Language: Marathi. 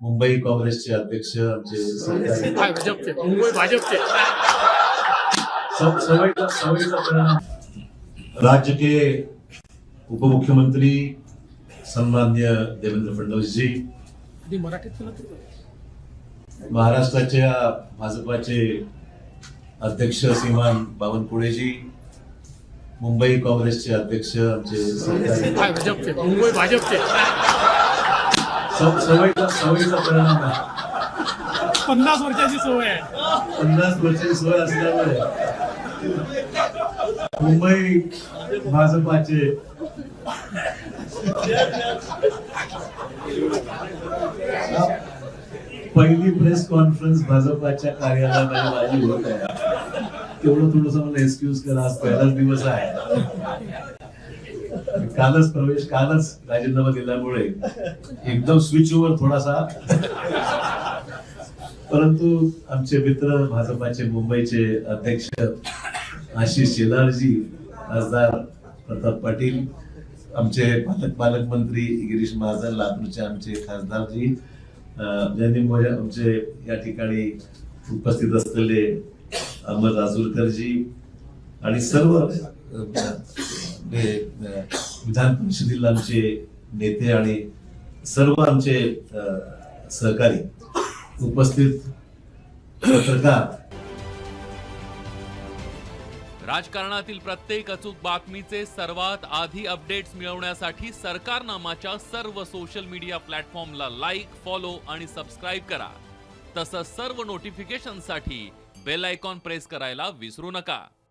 मुंबई काँग्रेसचे अध्यक्ष आमचे राज्य के उप मुख्यमंत्री सन्मान्य देवेंद्र फडणवीस जी महाराष्ट्राच्या भाजपाचे अध्यक्ष श्रीमान बावनकुळेजी मुंबई काँग्रेसचे अध्यक्ष आमचे भाजपचे मुंबई भाजपचे. सब सवयीचा सवयीचा परिणाम आहे. पन्नास वर्षाची सवय आहे. पन्नास वर्षाची सोय असल्यामुळे मुंबई भाजपाचे पहिली प्रेस कॉन्फरन्स भाजपाच्या कार्यालयामध्ये माझी होत आहे. तेवढं थोडस मला एक्सक्यूज करा आज पहिलाच दिवस आहे. कालच प्रवेश कालच राजीनामा दिल्यामुळे एकदम स्विच ओव्हर थोडासा. परंतु आमचे मित्र भाजपाचे मुंबईचे अध्यक्ष आशिष शेलारजी खासदार प्रताप पाटील आमचे पालक पालकमंत्री गिरीश महाजन लातूरचे आमचे खासदारजी अं, ज्यांनी माझ्या- आमचे या ठिकाणी उपस्थित असलेले अमर राजूरकरजी आणि सर्व विधान परिषदेतील आमचे नेते आणि सर्व आमचे सहकारी उपस्थित पत्रकार. राजकारणातील प्रत्येक अचूक बातमीचे सर्वात आधी अपडेट्स मिळवण्यासाठी सरकारनामाच्या सर्व सोशल मीडिया प्लॅटफॉर्मला लाईक फॉलो आणि सबस्क्राईब करा. तसंच सर्व नोटिफिकेशनसाठी बेल आयकॉन प्रेस करायला विसरू नका.